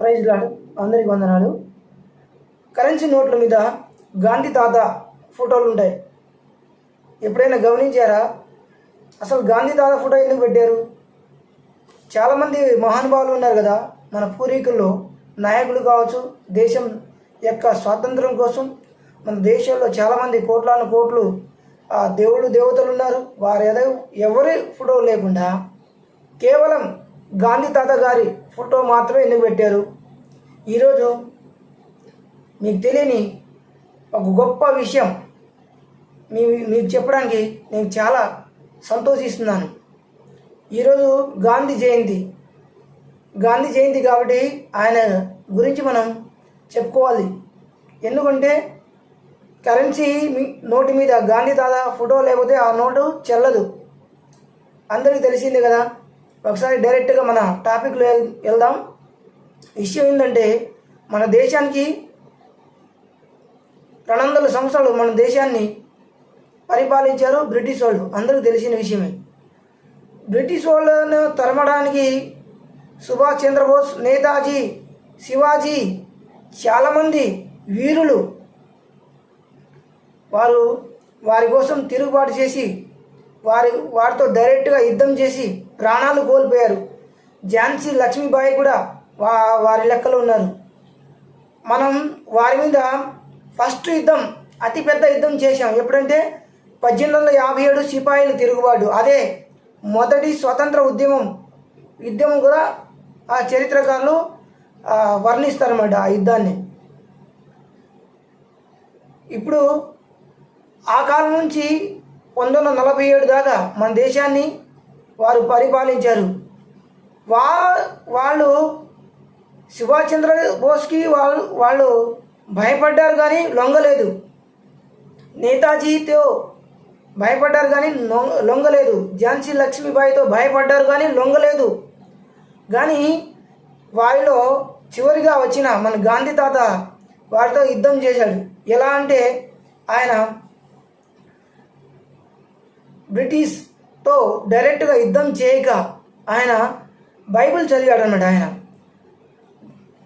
Praise lord అందరికి వందనాలు. Currency నోట్ల మీద గాంధీ తాత ఫోటోలు ఉంటాయి. ఎప్పుడైనా గమనించారా? అసలు గాంధీ తాత ఫోటో ఎందుకు పెట్టారు? చాలామంది మహానుభావులు ఉన్నారు కదా మన పూర్వీకుల్లో నాయకులు కావచ్చు దేశం యొక్క స్వాతంత్రం కోసం మన దేశంలో చాలామంది కోట్లాను కోట్లు ఆ దేవుడు దేవతలు ఉన్నారు. వారు ఏదో ఎవరి ఫోటో లేకుండా కేవలం గాంధీ తాత గారి ఫోటో మాత్రమే ఎందుకు పెట్టారు? ఈరోజు మీకు తెలియని ఒక గొప్ప విషయం మీ మీకు చెప్పడానికి నేను చాలా సంతోషిస్తున్నాను. ఈరోజు గాంధీ జయంతి. గాంధీ జయంతి కాబట్టి ఆయన గురించి మనం చెప్పుకోవాలి. ఎందుకంటే కరెన్సీ మీ- మీద గాంధీ తాత ఫోటో లేకపోతే ఆ నోటు చెల్లదు. అందరికీ తెలిసిందే కదా? ఒకసారి డైరెక్ట్గా మన టాపిక్లో వెళ్దాం. విషయం ఏంటంటే మన దేశానికి రెండు వందల సంవత్సరాలు మన దేశాన్ని పరిపాలించారు బ్రిటిష్ వాళ్ళు. అందరికీ తెలిసిన విషయమే. బ్రిటిష్ వాళ్ళను తరమడానికి సుభాష్ చంద్రబోస్ నేతాజీ శివాజీ చాలామంది వీరులు వారు వారి కోసం తిరుగుబాటు చేసి వారి వారితో డైరెక్ట్గా యుద్ధం చేసి ప్రాణాలు కోల్పోయారు. ఝాన్సీ లక్ష్మీబాయి కూడా వా వారి లెక్కలో ఉన్నారు. మనం వారి మీద ఫస్ట్ యుద్ధం అతిపెద్ద యుద్ధం చేశాం. ఎప్పుడంటే పద్దెనిమిది వందల యాభై ఏడు సిపాయిలు తిరుగుబాటు. అదే మొదటి స్వతంత్ర ఉద్యమం. యుద్ధం కూడా ఆ చరిత్రకారులు వర్ణిస్తారన్నమాట ఆ యుద్ధాన్ని. ఇప్పుడు ఆ కాలం నుంచి పంతొమ్మిది వందల నలభై ఏడు దాకా మన దేశాన్ని వారు పరిపాలించారు. వా వాళ్ళు సుభాష్ చంద్రబోస్కి వాళ్ళు వాళ్ళు భయపడ్డారు కానీ లొంగలేదు. నేతాజీతో భయపడ్డారు కానీ లొంగ- లొంగలేదు. ఝాన్సీ లక్ష్మీబాయితో భయపడ్డారు కానీ లొంగలేదు. కానీ వారిలో చివరిగా వచ్చిన మన గాంధీ తాత వారితో యుద్ధం చేశాడు. ఎలా అంటే ఆయన బ్రిటిష్తో డైరెక్ట్గా యుద్ధం చేయక ఆయన బైబిల్ చదివాడు అనమాట ఆయన.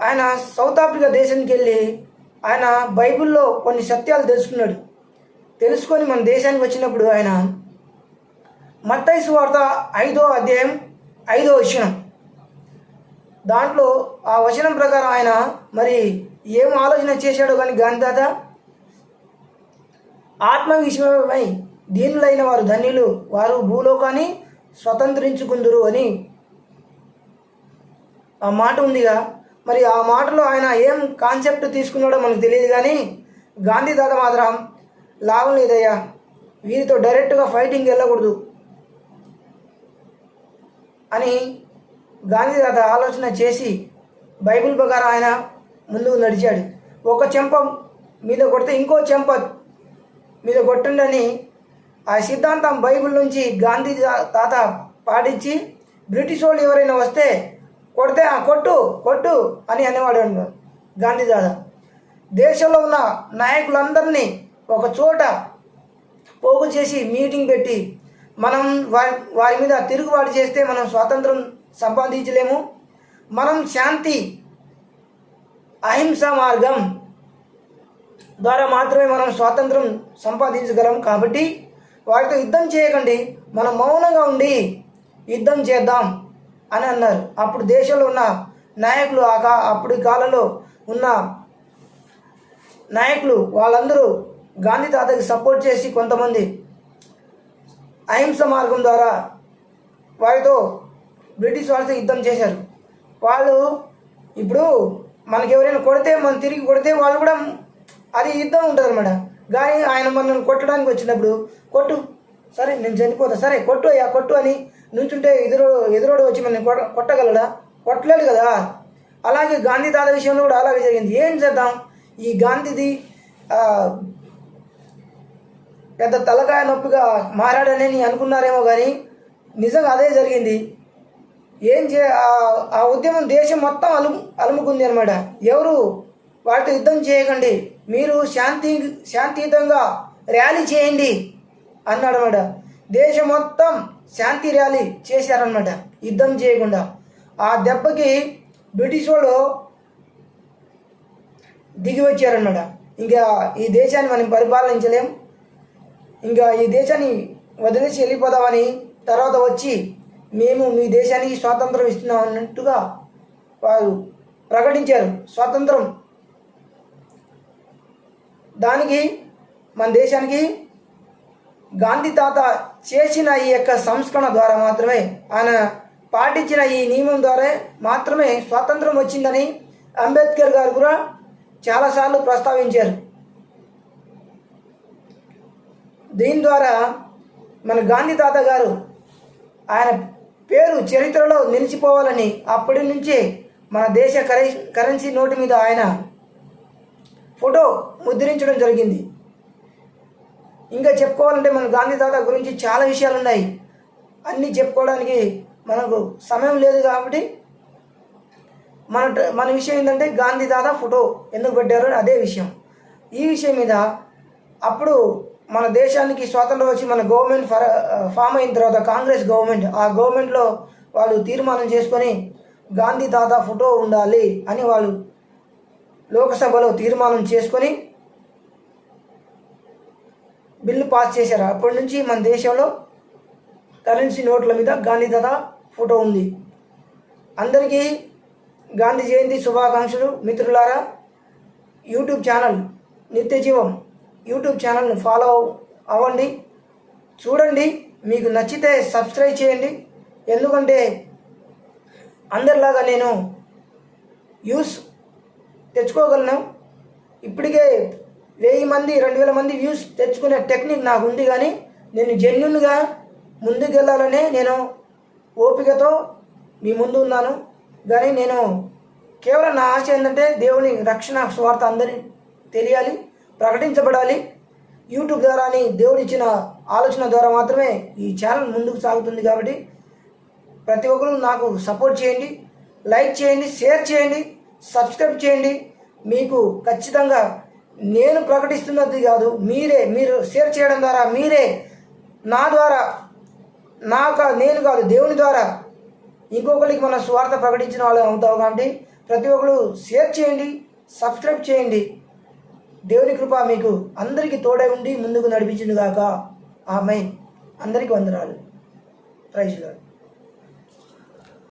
ఆయన సౌత్ ఆఫ్రికా దేశానికి వెళ్ళి ఆయన బైబిల్లో కొన్ని సత్యాలు తెలుసుకున్నాడు. తెలుసుకొని మన దేశానికి వచ్చినప్పుడు ఆయన మత్తైసు వార్త ఐదో అధ్యాయం ఐదో వచనం. దాంట్లో ఆ వచనం ప్రకారం ఆయన మరి ఏం ఆలోచన చేశాడో కానీ గాంధీ తాత ఆత్మ విషయమై దీనులైన వారు ధన్యులు. వారు భూలోకాన్ని స్వతంత్రించుకుందురు అని ఆ మాట ఉందిగా. మరి ఆ మాటలో ఆయన ఏం కాన్సెప్ట్ తీసుకున్నాడో మనకు తెలియదు కానీ గాంధీ తాత మాత్రం లాభం లేదయ్యా. వీరితో డైరెక్ట్గా ఫైటింగ్ వెళ్ళకూడదు అని గాంధీ తాత ఆలోచన చేసి బైబిల్ ప్రకారం ఆయన ముందుకు నడిచాడు. ఒక చెంప మీద కొడితే ఇంకో చెంప మీద కొట్టండి అని ఆ సిద్ధాంతం బైబిల్ నుంచి గాంధీ తాత పాటించి బ్రిటిష్ వాళ్ళు ఎవరైనా వస్తే కొడితే "ఆ, కొట్టు కొట్టు అని అనేవాడు అన్నమాట గాంధీ తాత. దేశంలో ఉన్న నాయకులందరినీ ఒక చోట పోగు చేసి మీటింగ్ పెట్టి మనం వారి వారి మీద తిరుగుబాటు చేస్తే మనం స్వాతంత్రం సంపాదించలేము. మనం శాంతి అహింస మార్గం ద్వారా మాత్రమే మనం స్వాతంత్రం సంపాదించగలం కాబట్టి వారితో యుద్ధం చేయకండి మనం మౌనంగా ఉండి యుద్ధం చేద్దాం అని అన్నారు. అప్పుడు దేశంలో ఉన్న నాయకులు ఆ కా అప్పుడు కాలంలో ఉన్న నాయకులు వాళ్ళందరూ గాంధీ తాతకి సపోర్ట్ చేసి కొంతమంది అహింస మార్గం ద్వారా వారితో బ్రిటిష్ వాళ్ళతో యుద్ధం చేశారు. వాళ్ళు ఇప్పుడు మనకి ఎవరైనా కొడితే మనం తిరిగి కొడితే వాళ్ళు కూడా అది యుద్ధం ఉంటుంది అనమాట కానీ ఆయన మనల్ని కొట్టడానికి వచ్చినప్పుడు కొట్టు. సరే నేను చనిపోతా. సరే కొట్టు అయ్యా కొట్టు అని నుంచుంటే ఎదురు ఎదురోడు వచ్చి మనల్ని కొట్ట కొట్టగలడా? కొట్టలేడు కదా. అలాగే గాంధీ తాత విషయంలో కూడా అలాగే జరిగింది. ఏం చేద్దాం? ఈ గాంధీది పెద్ద తలకాయ నొప్పిగా మారాడని నీ అనుకున్నారేమో కానీ నిజంగా అదే జరిగింది. ఏం చే ఆ- ఆ ఉద్యమం దేశం మొత్తం అలు అలుముకుంది అనమాట ఎవరు వాటితో యుద్ధం చేయకండి. మీరు శాంతి శాంతియుతంగా ర్యాలీ చేయండి అన్నాడు అనమాట దేశం మొత్తం శాంతి ర్యాలీ చేశారనమాట యుద్ధం చేయకుండా. ఆ దెబ్బకి బ్రిటిష్ వాళ్ళు దిగి వచ్చారన్నమాట ఇంకా ఈ దేశాన్ని మనం పరిపాలించలేం. ఇంకా ఈ దేశాన్ని వదిలేసి వెళ్ళిపోదామని తర్వాత వచ్చి మేము మీ దేశానికి స్వాతంత్రం ఇస్తున్నాం అన్నట్టుగా వారు ప్రకటించారు. స్వాతంత్రం దానికి మన దేశానికి గాంధీ తాత చేసిన ఈ యొక్క సంస్కరణ ద్వారా మాత్రమే ఆయన పాటించిన ఈ నియమం ద్వారా మాత్రమే స్వాతంత్రం వచ్చిందని అంబేద్కర్ గారు కూడా చాలాసార్లు ప్రస్తావించారు. దీని ద్వారా మన గాంధీ తాత గారు ఆయన పేరు చరిత్రలో నిలిచిపోవాలని అప్పటి నుంచే మన దేశ కరెన్సీ నోటు మీద ఆయన ఫోటో ముద్రించడం జరిగింది. ఇంకా చెప్పుకోవాలంటే మన గాంధీ తాత గురించి చాలా విషయాలు ఉన్నాయి అన్నీ చెప్పుకోవడానికి మనకు సమయం లేదు కాబట్టి మన మన విషయం ఏంటంటే గాంధీ తాత ఫోటో ఎందుకు పెట్టారు అదే విషయం. ఈ విషయం మీద అప్పుడు మన దేశానికి స్వాతంత్రం వచ్చి మన గవర్నమెంట్ ఫర్ ఫామ్ అయిన తర్వాత కాంగ్రెస్ గవర్నమెంట్ ఆ గవర్నమెంట్లో వాళ్ళు తీర్మానం చేసుకొని గాంధీ తాత ఫోటో ఉండాలి అని వాళ్ళు లోకసభలో తీర్మానం చేసుకొని బిల్లు పాస్ చేశారు. అప్పటి నుంచి మన దేశంలో కరెన్సీ నోట్ల మీద గాంధీ తాత ఫోటో ఉంది. అందరికీ గాంధీ జయంతి శుభాకాంక్షలు మిత్రులారా. యూట్యూబ్ ఛానల్ నిత్య జీవం యూట్యూబ్ ఛానల్ను ఫాలో అవ్వండి. చూడండి మీకు నచ్చితే సబ్స్క్రైబ్ చేయండి. ఎందుకంటే అందరిలాగా నేను యూస్ తెచ్చుకోగలను. ఇప్పటికే వెయ్యి మంది రెండు వేల మంది వ్యూస్ తెచ్చుకునే టెక్నిక్ నాకు ఉంది కానీ నేను జెన్యున్గా ముందుకెళ్ళాలనే నేను ఓపికతో మీ ముందు ఉన్నాను. కానీ నేను కేవలం నా ఆశ ఏంటంటే దేవుని రక్షణ స్వార్థ అందరి తెలియాలి ప్రకటించబడాలి. యూట్యూబ్ ద్వారా అని దేవుడు ఇచ్చిన ఆలోచన ద్వారా మాత్రమే ఈ ఛానల్ ముందుకు సాగుతుంది కాబట్టి ప్రతి ఒక్కరు నాకు సపోర్ట్ చేయండి లైక్ చేయండి షేర్ చేయండి. సబ్స్క్రైబ్ చేయండి. మీకు ఖచ్చితంగా నేను ప్రకటిస్తున్నది కాదు మీరే మీరు షేర్ చేయడం ద్వారా మీరే నా ద్వారా నాకు నేను కాదు దేవుని ద్వారా ఇంకొకరికి మన స్వార్థ ప్రకటించిన వాళ్ళు అవుతావు కాబట్టి ప్రతి ఒక్కరు షేర్ చేయండి సబ్స్క్రైబ్ చేయండి. దేవుని కృప మీకు అందరికీ తోడై ఉండి ముందుకు నడిపించింది కాక ఆమె అందరికీ వందనాలు. ప్రైజ్